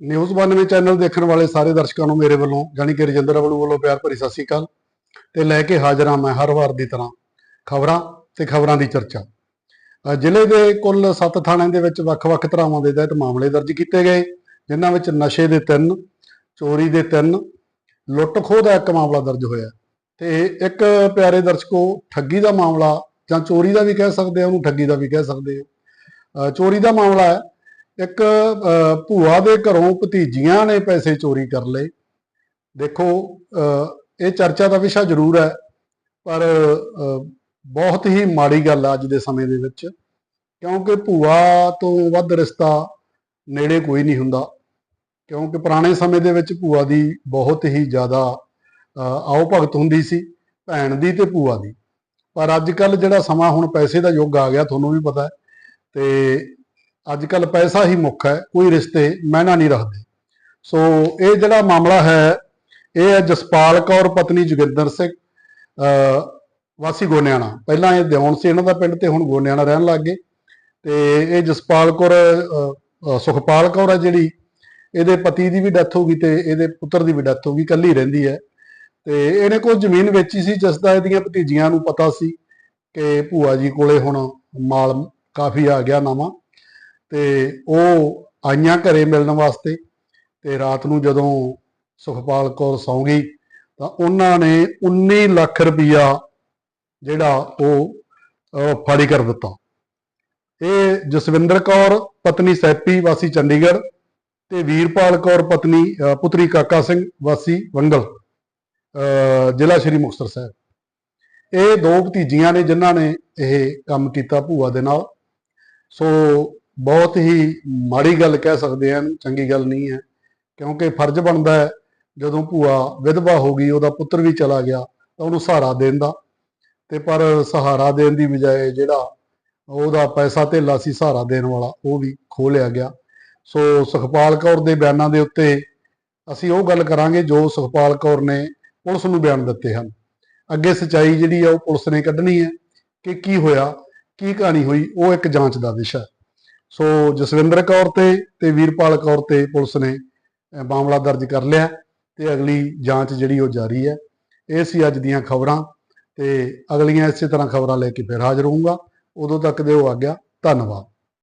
News 92 channel ਦੇਖਣ ਵਾਲੇ ਸਾਰੇ ਦਰਸ਼ਕਾਂ ਨੂੰ ਮੇਰੇ ਵੱਲੋਂ, ਜਾਣੀ ਕਿ ਰਜਿੰਦਰ ਅਵਲੂ ਵੱਲੋਂ ਪਿਆਰ ਭਰੀ ਸਤਿ ਸ਼੍ਰੀ ਅਕਾਲ ਤੇ ਲੈ ਕੇ ਹਾਜ਼ਰ ਹਾਂ ਮੈਂ ਹਰ ਵਾਰ ਦੀ ਤਰ੍ਹਾਂ ਖਬਰਾਂ ਤੇ ਖਬਰਾਂ ਦੀ ਚਰਚਾ। ਜ਼ਿਲ੍ਹੇ ਦੇ ਕੁੱਲ 7 ਥਾਣਿਆਂ ਦੇ ਵਿੱਚ ਵੱਖ-ਵੱਖ ਧਰਾਵਾਂ ਦੇ ਤਹਿਤ ਮਾਮਲੇ ਦਰਜ ਕੀਤੇ ਗਏ, ਜਿਨ੍ਹਾਂ ਵਿੱਚ ਨਸ਼ੇ ਦੇ 3 ਚੋਰੀ ਦੇ 3 ਲੁੱਟ ਖੋਹ ਦਾ ਇੱਕ ਮਾਮਲਾ ਦਰਜ ਹੋਇਆ। ਤੇ ਇੱਕ ਪਿਆਰੇ ਦਰਸ਼ਕੋ, ਠੱਗੀ ਦਾ ਮਾਮਲਾ ਜਾਂ ਚੋਰੀ ਦਾ ਵੀ ਕਹਿ ਸਕਦੇ ਆ, ਉਹਨੂੰ ਠੱਗੀ ਦਾ ਵੀ ਕਹਿ ਸਕਦੇ ਆ। ਚੋਰੀ ਦਾ ਮਾਮਲਾ ਹੈ। ਇੱਕ ਭੂਆ ਦੇ ਘਰੋਂ ਭਤੀਜੀਆਂ ਨੇ ਪੈਸੇ ਚੋਰੀ ਕਰ ਲਏ। ਦੇਖੋ ਇਹ ਚਰਚਾ ਦਾ ਵਿਸ਼ਾ ਜ਼ਰੂਰ ਹੈ ਪਰ ਬਹੁਤ ਹੀ ਮਾੜੀ ਗੱਲ ਆ ਅੱਜ ਦੇ ਸਮੇਂ ਦੇ ਵਿੱਚ ਕਿਉਂਕਿ ਭੂਆ ਤੋਂ ਵੱਧ ਰਿਸ਼ਤਾ ਨੇੜੇ ਕੋਈ ਨਹੀਂ ਹੁੰਦਾ। ਕਿਉਂਕਿ ਪੁਰਾਣੇ ਸਮੇਂ ਦੇ ਵਿੱਚ ਭੂਆ ਦੀ ਬਹੁਤ ਹੀ ਜ਼ਿਆਦਾ ਅ, ਆਓ ਭਗਤ ਹੁੰਦੀ ਸੀ ਭੈਣ ਦੀ ਤੇ ਭੂਆ ਦੀ। ਪਰ ਅੱਜ ਕੱਲ ਜਿਹੜਾ ਸਮਾਂ ਹੁਣ ਪੈਸੇ ਦਾ ਯੁੱਗ ਆ ਗਿਆ ਤੁਹਾਨੂੰ ਵੀ ਪਤਾ ਹੈ ਤੇ ਅੱਜ ਕੱਲ ਪੈਸਾ ਹੀ ਮੁੱਖ ਹੈ, ਕੋਈ ਰਿਸ਼ਤੇ ਮਹਿਨਾ ਨਹੀਂ ਰੱਖਦੇ। ਸੋ ਇਹ ਜਿਹੜਾ ਮਾਮਲਾ ਹੈ, ਇਹ ਹੈ ਜਸਪਾਲ ਕੌਰ, ਪਤਨੀ ਜੋਗਿੰਦਰ ਸਿੰਘ ਵਾਸੀ ਗੋਨਿਆਣਾ। ਪਹਿਲਾਂ ਇਹ ਦਿਉਣ ਸੀ ਇਹਨਾਂ ਦਾ ਪਿੰਡ ਤੇ, ਹੁਣ ਗੋਨਿਆਣਾ ਰਹਿਣ ਲੱਗ ਗਏ। ਤੇ ਇਹ ਜਸਪਾਲ ਕੌਰ ਸੁਖਪਾਲ ਕੌਰ ਹੈ ਜਿਹੜੀ, ਇਹਦੇ ਪਤੀ ਦੀ ਵੀ ਡੈਥ ਹੋ ਗਈ ਤੇ ਇਹਦੇ ਪੁੱਤਰ ਦੀ ਵੀ ਡੈਥ ਹੋ ਗਈ, ਇਕੱਲੀ ਰਹਿੰਦੀ ਹੈ। ਤੇ ਇਹਨੇ ਕੋਈ ਜ਼ਮੀਨ ਵੇਚੀ ਸੀ ਜਿਸ ਦਾ ਇਹਦੀਆਂ ਭਤੀਜੀਆਂ ਨੂੰ ਪਤਾ ਸੀ ਕਿ ਭੂਆ ਜੀ ਕੋਲੇ ਹੁਣ ਮਾਲ ਕਾਫੀ ਆ ਗਿਆ ਨਵਾਂ। ਤੇ ਉਹ ਆਈਆਂ ਘਰੇ ਮਿਲਣ ਵਾਸਤੇ ਤੇ ਰਾਤ ਨੂੰ ਜਦੋਂ ਸੁਖਪਾਲ ਕੌਰ ਸੌਂ ਗਈ ਤਾਂ ਉਹਨਾਂ ਨੇ 19 ਲੱਖ ਰੁਪਈਆ ਜਿਹੜਾ ਉਹ ਅਹ, ਫਾੜੀ ਕਰ ਦਿੱਤਾ। ਇਹ ਜਸਵਿੰਦਰ ਕੌਰ ਪਤਨੀ ਸੈਪੀ ਵਾਸੀ ਚੰਡੀਗੜ੍ਹ ਤੇ ਵੀਰਪਾਲ ਕੌਰ ਪਤਨੀ ਅਹ, ਪੁੱਤਰੀ ਕਾਕਾ ਸਿੰਘ ਵਾਸੀ ਵੰਗਲ ਅਹ, ਜ਼ਿਲ੍ਹਾ ਸ਼੍ਰੀ ਮੁਕਤਸਰ ਸਾਹਿਬ। ਇਹ ਦੋ ਭਤੀਜੀਆਂ ਨੇ ਜਿਨ੍ਹਾਂ ਨੇ ਇਹ ਕੰਮ ਕੀਤਾ ਭੂਆ ਦੇ ਨਾਲ। ਸੋ ਬਹੁਤ ਹੀ ਮਾੜੀ ਗੱਲ ਕਹਿ ਸਕਦੇ ਹਾਂ, ਚੰਗੀ ਗੱਲ ਨਹੀਂ ਹੈ, ਕਿਉਂਕਿ ਫਰਜ਼ ਬਣਦਾ ਹੈ, ਜਦੋਂ ਭੂਆ ਵਿਧਵਾ ਹੋ ਗਈ, ਉਹਦਾ ਪੁੱਤਰ ਵੀ ਚਲਾ ਗਿਆ, ਤਾਂ ਉਹਨੂੰ ਸਹਾਰਾ ਦੇਣ ਦਾ। ਤੇ ਪਰ ਸਹਾਰਾ ਦੇਣ ਦੀ ਬਜਾਏ ਜਿਹੜਾ ਉਹਦਾ ਪੈਸਾ ਧੇਲਾ ਸੀ, ਸਹਾਰਾ ਦੇਣ ਵਾਲਾ, ਉਹ ਵੀ ਖੋਹ ਲਿਆ ਗਿਆ। ਸੋ ਸੁਖਪਾਲ ਕੌਰ ਦੇ ਬਿਆਨਾਂ ਦੇ ਉੱਤੇ ਅਸੀਂ ਉਹ ਗੱਲ ਕਰਾਂਗੇ, ਜੋ ਸੁਖਪਾਲ ਕੌਰ ਨੇ ਪੁਲਿਸ ਨੂੰ ਬਿਆਨ ਦਿੱਤੇ ਹਨ। ਅੱਗੇ ਸਚਾਈ ਜਿਹੜੀ ਆ, ਉਹ ਪੁਲਿਸ ਨੇ ਕੱਢਣੀ ਹੈ ਕਿ ਕੀ ਹੋਇਆ, ਕੀ ਕਹਾਣੀ ਹੋਈ, ਉਹ ਇੱਕ ਜਾਂਚ ਦਾ ਵਿਸ਼ਾ ਹੈ। ਸੋ ਜਸਵਿੰਦਰ ਕੌਰ ਤੇ ਤੇ ਵੀਰਪਾਲ ਕੌਰ ਤੇ ਪੁਲਿਸ ਨੇ ਮਾਮਲਾ ਦਰਜ ਕਰ ਲਿਆ ਤੇ ਅਗਲੀ ਜਾਂਚ ਜਿਹੜੀ ਉਹ ਜਾਰੀ ਹੈ। ਇਹ ਸੀ ਅੱਜ ਦੀਆਂ ਖਬਰਾਂ ਤੇ ਅਗਲੀਆਂ ਇਸੇ ਤਰ੍ਹਾਂ ਖਬਰਾਂ ਲੈ ਕੇ ਫਿਰ ਹਾਜ਼ਰ ਹੋਊਗਾ। ਉਦੋਂ ਤੱਕ ਦੇ ਉਹ ਆ ਗਿਆ ਧੰਨਵਾਦ।